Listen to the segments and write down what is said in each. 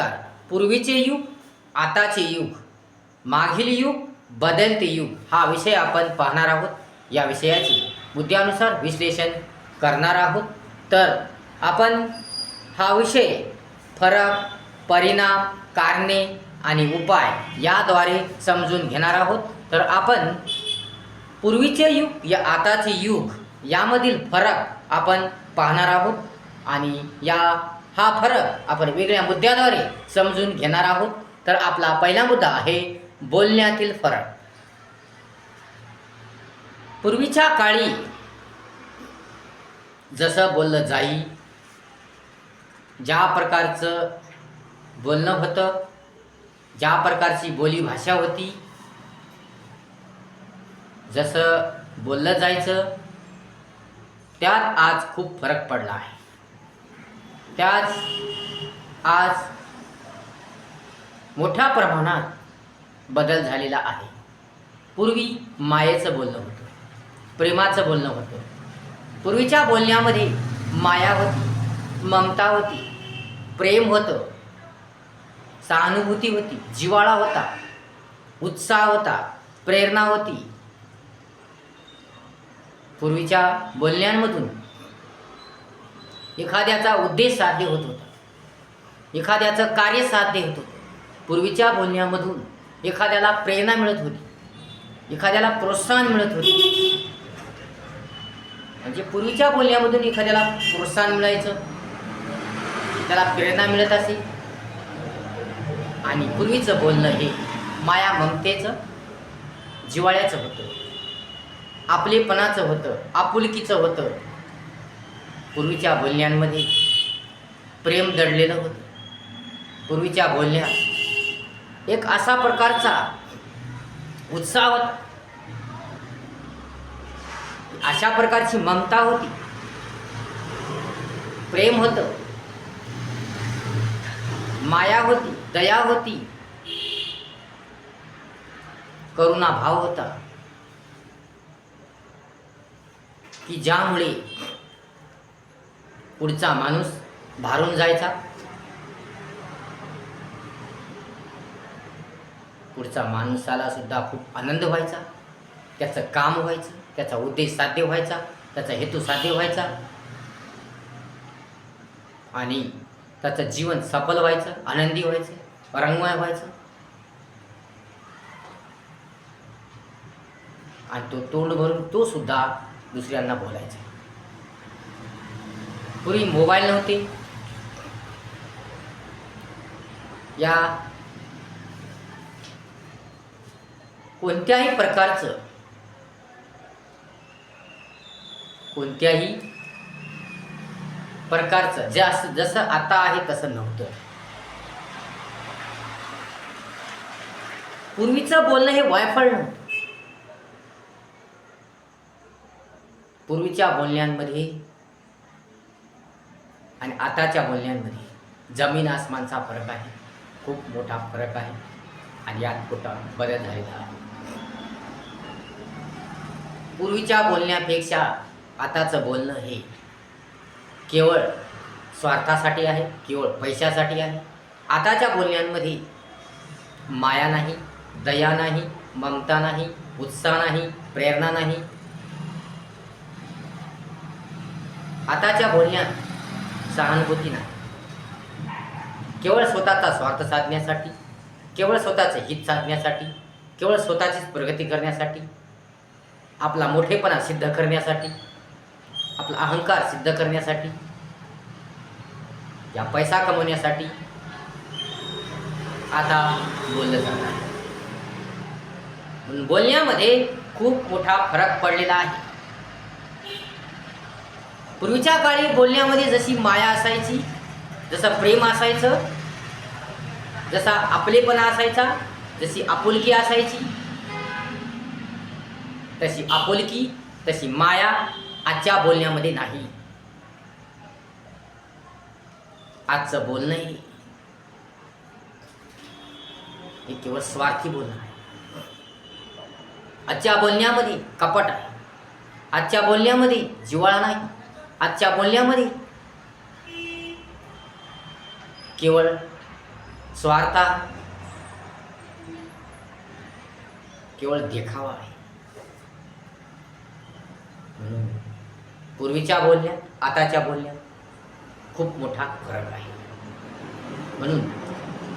नमस्कार पूर्वीचे युग आताचे युग. मागील युग बदलते युग. हा विषय आपण पाहणार आहोत. या विषयाचे मुद्द्यानुसार विश्लेषण करणार आहोत. तर आपण हा विषय फरक परिणाम कारणे आणि उपाय याद्वारे समजून घेणार आहोत. तर आपण पूर्वीचे युग या आताचे युग यामधील फरक आपण पाहणार आहोत. आणि या हा फरक आपण वेगळ्या मुद्द्याद्वारे समजून घेणार आहोत. तर आपला पहिला मुद्दा आहे बोलण्यातील फरक. पूर्वीच्या काळी जसं बोललं जाई ज्या प्रकारचं बोलणं होतं ज्या प्रकारची बोलीभाषा होती जसं बोललं जायचं त्यात आज खूप फरक पडला आहे. त्याच आज मोठ्या प्रमाणात बदल झालेला आहे. पूर्वी मायेचं बोलणं होतं प्रेमाचं बोलणं होतं. पूर्वीच्या बोलण्यामध्ये माया होती ममता होती प्रेम होतं सहानुभूती होती जिवाळा होता उत्साह होता प्रेरणा होती. पूर्वीच्या बोलण्यांमधून एखाद्याचा उद्देश साध्य होत होता. एखाद्याचं कार्य साध्य होत होतं. पूर्वीच्या बोलण्यामधून एखाद्याला प्रेरणा मिळत होती. एखाद्याला प्रोत्साहन मिळत होते. म्हणजे पूर्वीच्या बोलण्यामधून एखाद्याला प्रोत्साहन मिळायचं. त्याला प्रेरणा मिळत असे. आणि पूर्वीचं बोलणं हे माया ममतेचं जिवाळ्याचं होतं. आपलेपणाचं होतं आपुलकीचं होतं. पूर्वीच्या बोलण्यांमध्ये प्रेम दडलेलं होतं. पूर्वीच्या बोलण्या एक असा प्रकारचा उत्साह होता. अशा प्रकारची ममता होती. प्रेम होतं. माया होती दया होती. करुणा भाव होता. की ज्यामुळे पुढचा माणूस भारून जायचा. पुढचा माणसाला सुद्धा खूप आनंद व्हायचा. त्याचं काम व्हायचं त्याचा उद्देश साध्य व्हायचा त्याचा हेतू साध्य व्हायचा. आणि त्याचं जीवन सफल व्हायचं आनंदी व्हायचं रंगमय व्हायचं. आणि तो तोंड भरून तो सुद्धा दुसऱ्यांना बोलायचा. पूर्वी मोबाईल नव्हते या कोणत्याही प्रकारचं कोणत्याही प्रकारचं जास्त जसं आता आहे तसं नव्हतं. पूर्वीचं बोलणं हे वायफळ नव्हतं. पूर्वीच्या बोलण्यांमध्ये आणि आताच्या बोलण्यांमध्ये जमीन आसमानचा फरक आहे. खूप मोठा फरक आहे. आणि यात मोठा बदल झालेला आहे. पूर्वीच्या बोलण्यापेक्षा आताचं बोलणं हे केवळ स्वार्थासाठी आहे केवळ पैशासाठी आहे. आताच्या बोलण्यांमध्ये माया नाही दया नाही ममता नाही उत्साह नाही प्रेरणा नाही. आताच्या बोलण्यात सहानुभूती नाही. केवळ स्वतःचा स्वार्थ साधण्यासाठी केवळ स्वतःचे हित साधण्यासाठी केवळ स्वतःचीच प्रगती करण्यासाठी आपला मोठेपणा सिद्ध करण्यासाठी आपला अहंकार सिद्ध करण्यासाठी या पैसा कमवण्यासाठी आता बोललं जाणार आहे. बोलण्यामध्ये खूप मोठा फरक पडलेला आहे. पूर्वीच्या काळी बोलण्यामध्ये जशी माया असायची जसं प्रेम असायचं जसा आपलेपणा असायचा जशी आपुलकी असायची तशी आपुलकी तशी माया आजच्या बोलण्यामध्ये नाही. आजचं बोलणं हे केवळ स्वार्थी बोलणं आहे. आजच्या बोलण्यामध्ये कपट आहे. आजच्या बोलण्यामध्ये जिव्हाळा नाही. आजच्या बोलण्यामध्ये? केवळ स्वार्थ केवळ देखावा आहे. म्हणून पूर्वीच्या बोलण्या आताच्या बोलण्या खूप मोठा फरक आहे. म्हणून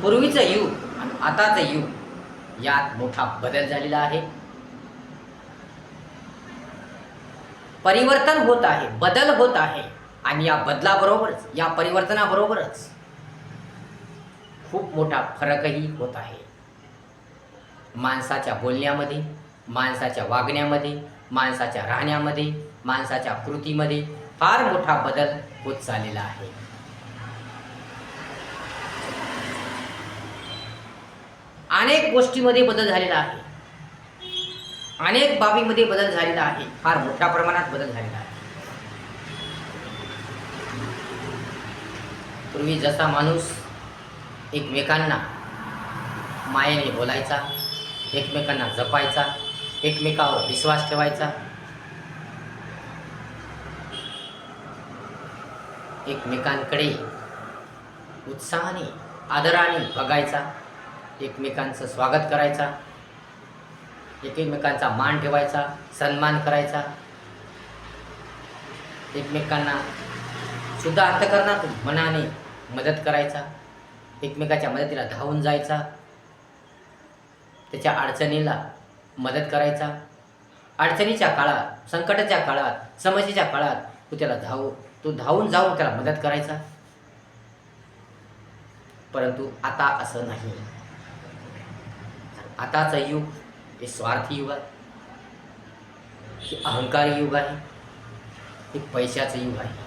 पूर्वीचं युग आणि आताचं युग यात मोठा बदल झालेला आहे. परिवर्तन होत आहे बदल होत आहे. आणि या बदलाबरोबरच या परिवर्तनाबरोबरच खूप मोठा फरकही होत आहे. माणसाच्या बोलण्यामध्ये माणसाच्या वागण्यामध्ये माणसाच्या राहण्यामध्ये माणसाच्या कृतीमध्ये फार मोठा बदल होत चाललेला आहे. अनेक गोष्टीमध्ये बदल झालेला आहे. अनेक बाबीमध्ये बदल झालेला आहे. फार मोठ्या प्रमाणात बदल झालेला आहे. पूर्वी जसा माणूस एकमेकांना मायेने बोलायचा एकमेकांना जपायचा एकमेकावर विश्वास ठेवायचा एकमेकांकडे उत्साहाने आदराने बघायचा एकमेकांचं स्वागत करायचा एकमेकांचा मान ठेवायचा सन्मान करायचा. एकमेकांना सुद्धा अंतकरणातून मनाने मदत करायचा. एकमेकाच्या मदतीला धावून जायचा. त्याच्या अडचणीला मदत करायचा. अडचणीच्या काळात संकटाच्या काळात समस्येच्या काळात तू त्याला धावू तू धावून जाऊन त्याला मदत करायचा. परंतु आता असं नाही. आताचं युग हे स्वार्थी युग आहे हे अहंकारी युग आहे हे पैशाचं युग आहे.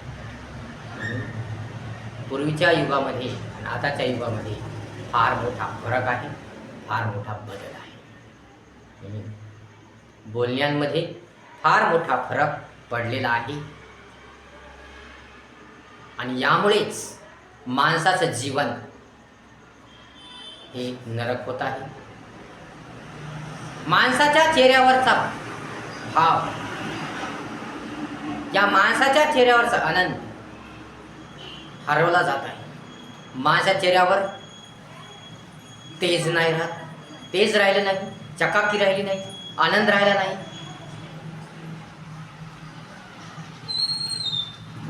पूर्वीच्या युगामध्ये आणि आताच्या युगामध्ये फार मोठा फरक आहे फार मोठा बदल आहे. बोलण्यांमध्ये फार मोठा फरक पडलेला आहे. आणि यामुळेच माणसाचं जीवन हे नरक होत आहे. माणसाच्या चेहऱ्यावरचा भाव. या माणसाच्या चेहऱ्यावरचा आनंद हरवला जात आहे. माणसाच्या चेहऱ्यावर तेज नाही राहत. तेज राहिलं नाही चकाकी राहिली नाही आनंद राहिला नाही.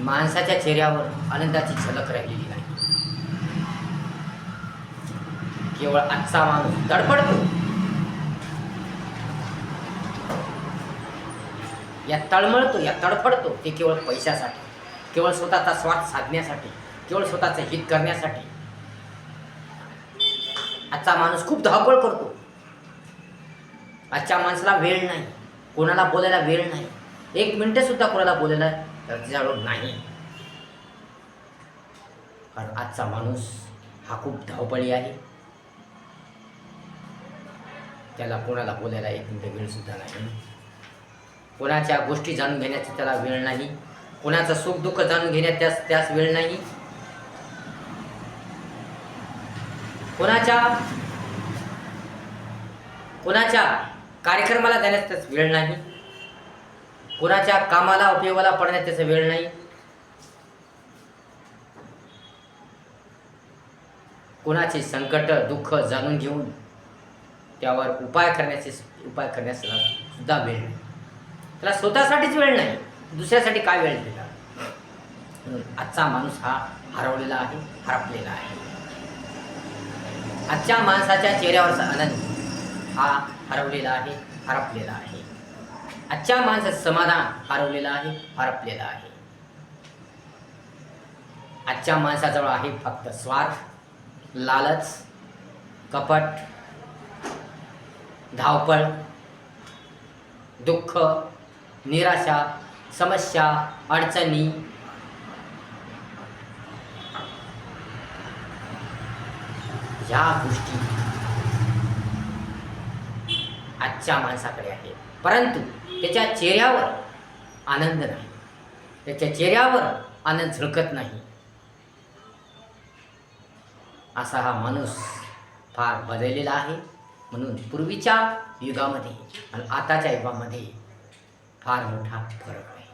माणसाच्या चेहऱ्यावर आनंदाची झलक राहिलेली नाही. केवळ आजचा माणूस धडपडतो या तळमळतो या तडफडतो. ते केवळ पैशासाठी केवळ स्वतःचा स्वार्थ साधण्यासाठी केवळ स्वतःचं हित करण्यासाठी. आजचा माणूस खूप धावपळ करतो. आजच्या माणसाला वेळ नाही. कोणाला बोलायला वेळ नाही. एक मिनटं सुद्धा कोणाला बोलायला त्याच्याजवळ नाही. कारण आजचा माणूस हा खूप धावपळी आहे. त्याला कोणाला बोलायला एक मिनटं वेळ सुद्धा नाही. कोणाच्या गोष्टी जाणून घेण्याची त्याला वेळ नाही. कोणाचं सुख दुःख जाणून घेण्यात त्यास त्यास वेळ नाही. कोणाच्या कोणाच्या कार्यक्रमाला जाण्यास त्यास वेळ नाही. कोणाच्या कामाला उपयोगाला पडण्यात त्याचा वेळ नाही. कोणाचे संकट दुःख जाणून घेऊन त्यावर उपाय करण्याचे उपाय करण्यास सुद्धा वेळ नाही. त्याला स्वतःसाठीच वेळ नाही दुसऱ्यासाठी काय वेळ दिला? आजचा माणूस हा हरवलेला आहे हरपलेला आहे. आजच्या माणसाच्या चेहऱ्यावरचा आनंद हा हरवलेला आहे हरपलेला आहे. आजच्या माणसाचं समाधान हरवलेलं आहे हरपलेलं आहे. आजच्या माणसाजवळ आहे फक्त स्वार्थ लालच कपट धावपळ दुःख निराशा समस्या अडचणी. या गोष्टी आजच्या माणसाकडे आहेत. परंतु त्याच्या चेहऱ्यावर आनंद नाही. त्याच्या चेहऱ्यावर आनंद झळकत नाही. असा हा माणूस फार बदललेला आहे. म्हणून पूर्वीच्या युगामध्ये आणि आताच्या युगामध्ये फार मोठा फरक आहे.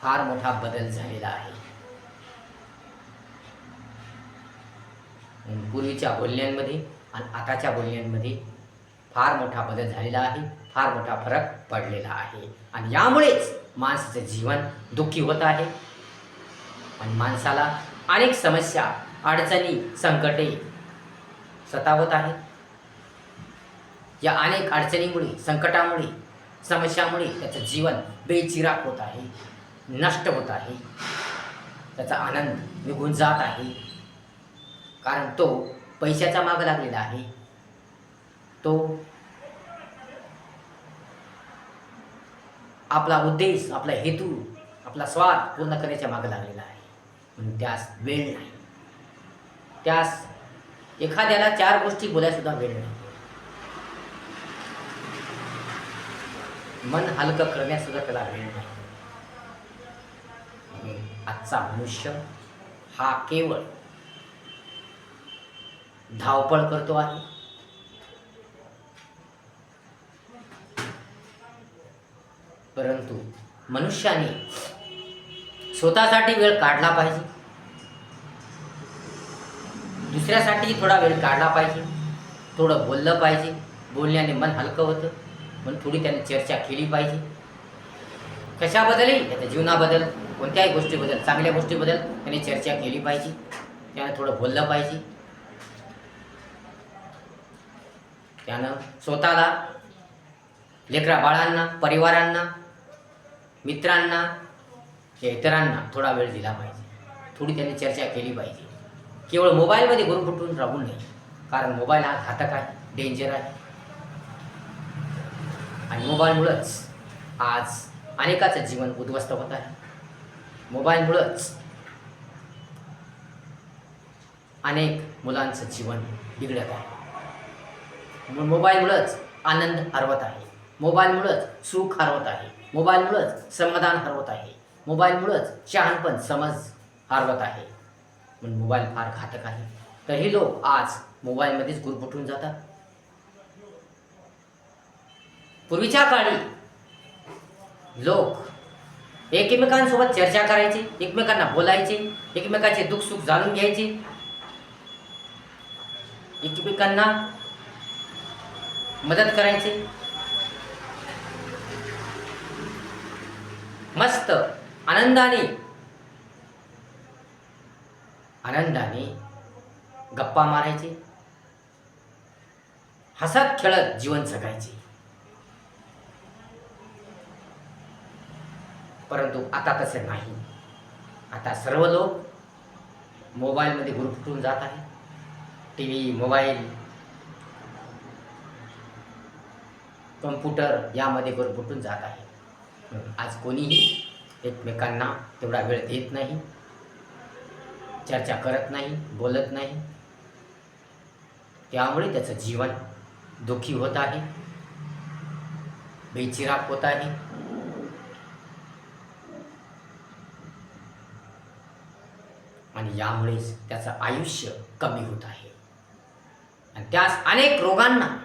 फार मोठा बदल झालेला आहे. पूर्वीच्या बोलण्यांमध्ये आणि आताच्या बोलण्यांमध्ये फार मोठा बदल झालेला आहे फार मोठा फरक पडलेला आहे. आणि यामुळेच माणसाचं जीवन दुःखी होत आहे. आणि माणसाला अनेक समस्या अडचणी संकटे सतावत आहेत. या अनेक अडचणीमुळे संकटामुळे समस्यामुळे त्याचं जीवन बेचिराग होत आहे नष्ट होत आहे. त्याचा आनंद निघून जात आहे. कारण तो पैशाचा माग लागलेला आहे. तो आपला उद्देश आपला हेतू आपला स्वार्थ पूर्ण करण्याच्या माग लागलेला आहे. म्हणून त्यास वेळ नाही. त्यास एखाद्याला चार गोष्टी बोलायसुद्धा वेळ नाही. मन हलकं करण्यासुद्धा त्याला वेळ नाही. आजचा मनुष्य हा केवळ धावपळ करतो आहे. परंतु मनुष्याने स्वतःसाठी वेळ काढला पाहिजे. दुसऱ्यासाठी थोडा वेळ काढला पाहिजे. थोडं बोललं पाहिजे. बोलण्याने मन हलकं होतं. म्हणून थोडी त्याने चर्चा केली पाहिजे. कशाबद्दलही त्याच्या जीवनाबद्दल कोणत्याही गोष्टीबद्दल चांगल्या गोष्टीबद्दल त्याने चर्चा केली पाहिजे. त्यानं थोडं बोललं पाहिजे. त्यानं स्वतःला लेकरा बाळांना परिवारांना मित्रांना या इतरांना थोडा वेळ दिला पाहिजे. थोडी त्यांनी चर्चा केली पाहिजे. केवळ मोबाईलमध्ये गुरफुटून राहू नये. कारण मोबाईल हा घातक आहे डेंजर आहे. आणि मोबाईलमुळंच आज अनेकाचं जीवन उद्ध्वस्त होत आहे. मोबाईलमुळंच अनेक मुलांचं जीवन बिघडत आहे. मोबाईलमुळंच आनंद हरवत आहे. मोबाईलमुळंच सुख हरवत आहे. मोबाईलमुळंच समाधान हरवत आहे. मोबाईलमुळंच शहाणपण समज हरवत आहे. म्हणून मोबाईल फार घातक आहे. तर हे लोक आज मोबाईलमध्येच गुरफुटून जातात. पूर्वीच्या काळी लोक एकमेकांसोबत चर्चा करायचे एकमेकांना बोलायचे एकमेकांचे दुःख सुख जाणून घ्यायचे. एकमेकांना मदत करायचे. मस्त आनंदाने आनंदाने गप्पा मारायचे. हसत खेळत जीवन जगायचे. परंतु आता तसं नाही. आता सर्व लोक मोबाईलमध्ये गुरफुटून जात आहे टी व्ही मोबाईल कम्प्युटर यामध्ये गुरफुटून जात आहे. आज कोणीही एकमेकांना तेवढा वेळ देत नाही चर्चा करत नाही बोलत नाही. त्यामुळे त्याचं जीवन दुःखी होत आहे बेचिराग होत आहे. आणि यामुळेच त्याचं आयुष्य कमी होत आहे. आणि त्यास अनेक रोगांना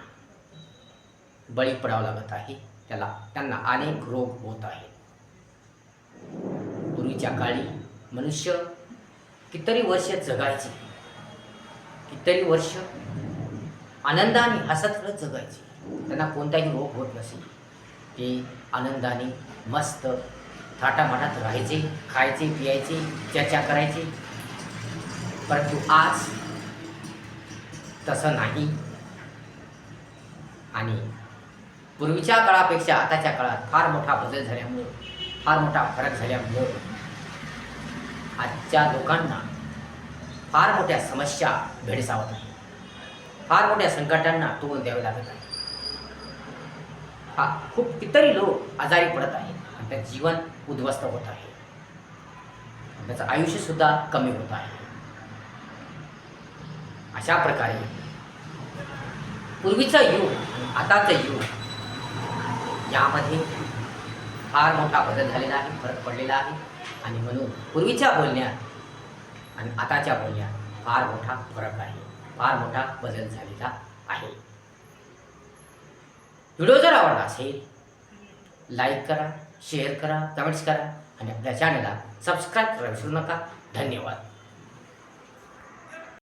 बळी पडावं लागत आहे. त्याला त्यांना अनेक रोग होत आहेत. पूर्वीच्या काळी मनुष्य कितीतरी वर्ष जगायचे. कितीतरी वर्ष आनंदाने हसत जगायचे. त्यांना कोणताही रोग होत नसे. ते आनंदाने मस्त थाटामाटात राहायचे खायचे पियायचे चर्चा करायचे परंतु आज तसं नाही. आणि पूर्वीच्या काळापेक्षा आताच्या काळात फार मोठा बदल झाल्यामुळं फार मोठा फरक झाल्यामुळं आजच्या लोकांना फार मोठ्या समस्या भेडसावत आहे फार मोठ्या संकटांना तोंड द्यावे लागत आहे. हा खूप कितीतरी लोक आजारी पडत आहेत. आणि त्यांचं जीवन उद्ध्वस्त होत आहे. त्याचं आयुष्यसुद्धा कमी होत आहे. अशा प्रकारे. पूर्वीचं युग आताचं युग यामध्ये फार मोठा बदल झालेला आहे फरक पडलेला आहे. आणि म्हणून पूर्वीच्या बोलण्यात आणि आताच्या बोलण्यात फार मोठा फरक आहे फार मोठा बदल झालेला आहे. व्हिडिओ जर आवडला असेल लाईक करा शेअर करा कमेंट्स करा आणि आपल्या चॅनलला सबस्क्राईब करा विसरू नका. धन्यवाद.